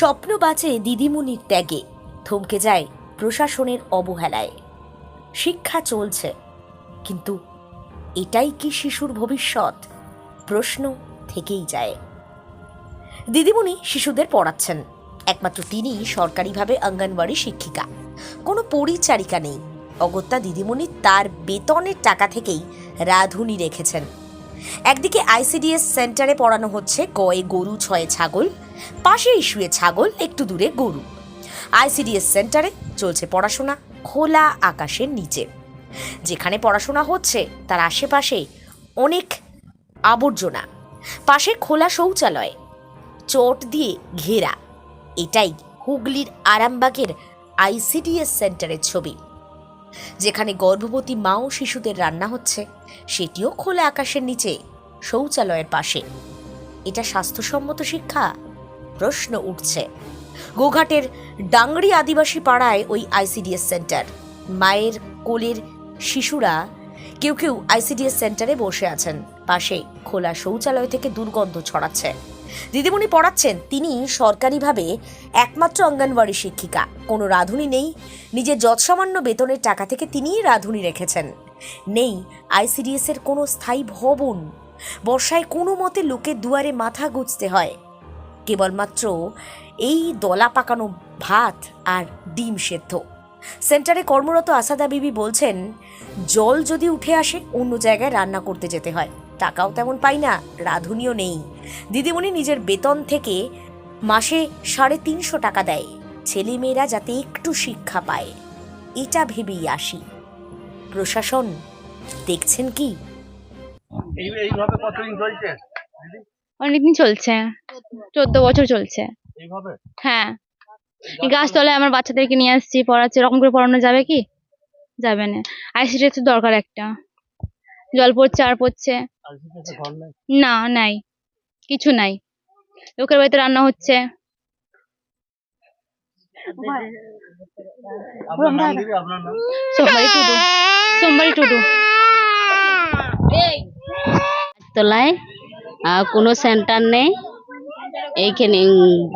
স্বপ্ন বাঁচে দিদিমণির ত্যাগে। থমকে যায় প্রশাসনের অবহেলায়। শিক্ষা চলছে। কিন্তু এটাই কি শিশুর ভবিষ্যৎ? প্রশ্ন থেকেই যায়। দিদিমণি শিশুদের পড়াচ্ছেন। একমাত্র তিনি সরকারিভাবে অঙ্গনওয়াড়ি শিক্ষিকা। কোনো পরিচারিকা নেই। অগত্যা দিদিমণি তার বেতনের টাকা থেকেই রাঁধুনি রেখেছেন। একদিকে আইসিডিএস সেন্টারে পড়ানো হচ্ছে কয়ে গরু, ছয়ে ছাগল, পাশেই শুয়ে ছাগল, একটু দূরে গরু। আইসিডিএস সেন্টারে চলছে পড়াশোনা খোলা আকাশের নিচে। যেখানে পড়াশোনা হচ্ছে, তার আশেপাশে অনেক আবর্জনা, পাশে খোলা শৌচালয়, চট দিয়ে ঘেরা। এটাই হুগলির আরামবাগের আইসিডিএস সেন্টারের ছবি। যেখানে গর্ভবতী মা ও শিশুদের রান্না হচ্ছে, সেটিও খোলা আকাশের নিচে, শৌচালয়ের পাশে। এটা স্বাস্থ্যসম্মত শিক্ষা? প্রশ্ন উঠছে। গোঘাটের ডাংরি আদিবাসী পাড়ায় ওই আইসিডিএস সেন্টার। মায়ের কোলের শিশুরা কেউ কেউ আইসিডিএস সেন্টারে বসে আছেন, পাশে খোলা শৌচালয় থেকে দুর্গন্ধ ছড়াচ্ছে। দিদিমণি পড়াচ্ছেন, তিনি সরকারিভাবে একমাত্র অঙ্গনওয়াড়ি শিক্ষিকা। কোনো রাঁধুনি নেই। নিজের যৎসামান্য বেতনের টাকা থেকে তিনিই রাঁধুনি রেখেছেন। নেই আইসিডিএস এর কোনো স্থায়ী ভবন। বর্ষায় কোনো মতে লোকের দুয়ারে মাথা গুজতে হয়। কেবলমাত্র এই দলা পাকানো ভাত আর ডিম সেদ্ধ। সেন্টারে কর্মরত আসাদা বিবি বলছেন, জল যদি উঠে আসে, অন্য জায়গায় রান্না করতে যেতে হয়। টাকাও তেমন পাই না রাঁধুনিও নেই। দিদিমণি নিজের বেতন থেকে মাসে সাড়ে তিনশো টাকা দেয়। ছেলেমেয়েরা যাতে একটু শিক্ষা পায়। এটা ভেবেই আসি। প্রশাসন দেখছেন কি? এই এইভাবে কতদিন চলছে? অনেকদিন চলছে। চোদ্দ বছর চলছে। হ্যাঁ। এই গাছতলায় আমার বাচ্চাদেরকে নিয়ে আসছি পড়াচ্ছি। এরকম করে পড়ানো যাবে কি? যাবে না। আইসিটি দরকার একটা। জল পড়ছে আর পড়ছে। আর না নাই। কিছু নাই। লোকের বাড়িতে রান্না হচ্ছে। সোমবারি টুডু। সোমবারি টুডু। তলায় আহ, কোনো সেন্টার নেই। এইখানে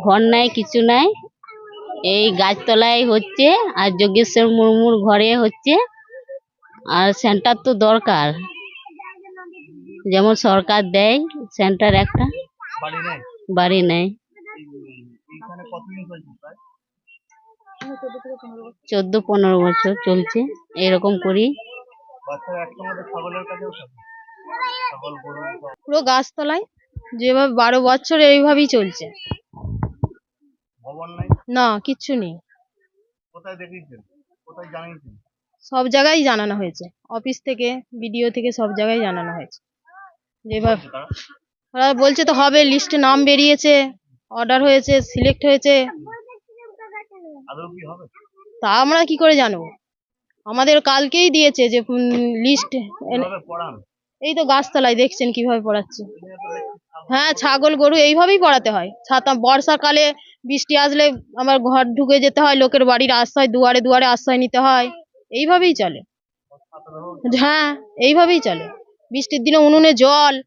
ঘর নাই কিছু নাই। এই গাছতলায় হচ্ছে আর যোগেশ্বর মুর্মুর ঘরে হচ্ছে। আর সেন্টার তো দরকার। যেমন সরকার দেয় সেন্টার একটা। বাড়ি প্রায় চোদ্দ পনেরো বছর চলছে এরকম করি। পুরো গাছতলায় যেভাবে বারো বছর এইভাবেই চলছে। না কিচ্ছু নেই। সব জায়গায় জানানো হয়েছে। অফিস থেকে বিডিও থেকে সব জায়গায় জানানো হয়েছে। তারা ওরা বলছে তো হবে লিস্টে নাম বেরিয়েছে অর্ডার হয়েছে সিলেক্ট হয়েছে। তা আমরা কি করে জানব? আমাদের কালকেই দিয়েছে যে লিস্ট এই তো গাছতলায় দেখছেন কীভাবে পড়াচ্ছে। হ্যাঁ ছাগল গরু এইভাবেই পড়াতে হয়। ছাতা বর্ষাকালে বৃষ্টি আসলে আমার ঘর ঢুকে যেতে হয় লোকের বাড়ির আশ্রয় দুয়ারে দুয়ারে আশ্রয় নিতে হয়। এইভাবেই চলে। হ্যাঁ এইভাবেই চলে। বৃষ্টির দিনে উনুনে জল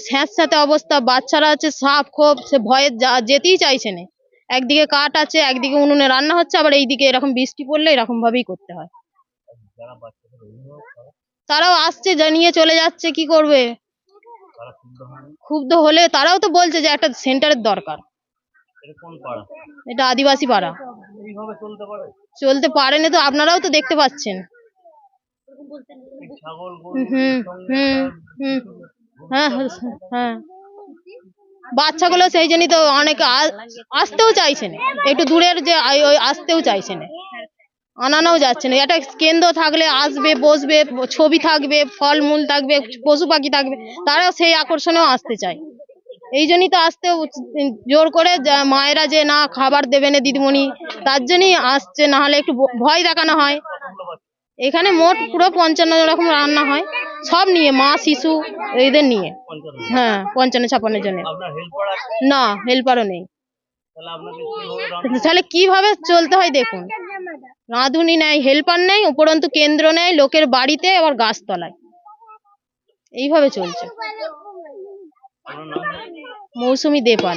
স্যাঁত স্যাঁতে অবস্থা, বাচ্চারা আছে সাপ, খোপ, সে ভয়ে যা- যেতেই চাইছে না। একদিকে কাঠ আছে, একদিকে উনুনে রান্না হচ্ছে, আবার এইদিকে এরকম বৃষ্টি পড়লে এরকম ভাবেই করতে হয়। তারাও আসছে, জানিয়ে চলে যাচ্ছে, কি করবে? ক্ষুব্ধ হলে তারাও তো বলছে যে একটা সেন্টারের দরকার। এটা আদিবাসী পাড়া। চলতে পারে পারেনি তো, আপনারাও তো দেখতে পাচ্ছেন। হ্যাঁ হ্যাঁ, হ্যাঁ। বাচ্চাগুলো সেই জন্যই তো অনেকে আসতেও চাইছে না। একটু দূরের যে ওই আসতেও চাইছে না। আনানোও যাচ্ছে না। একটা কেন্দ্র থাকলে আসবে বসবে ছবি থাকবে ফলমূল থাকবে পশু পাখি থাকবে তারাও সেই আকর্ষণেও আসতে চায়। এই জন্যই তো আসতে জোর করে মায়েরা যে না খাবার দেবে না দিদিমণি তার জন্যই আসছে না হলে একটু ভয় দেখানো হয়। এখানে মোট পুরো পঞ্চান্ন রকম রান্না হয়। সব নিয়ে মা শিশু এদের নিয়ে। হ্যাঁ পঞ্চান্ন হেল্পার আছে? না হেল্পারও নেই। তাহলে কীভাবে চলতে হয় দেখুন। রাঁধুনি নেই হেল্পার নেই উপরন্তু কেন্দ্র নেই লোকের বাড়িতে আবার গাছতলায়। এইভাবে চলছে। Mousumi Depal.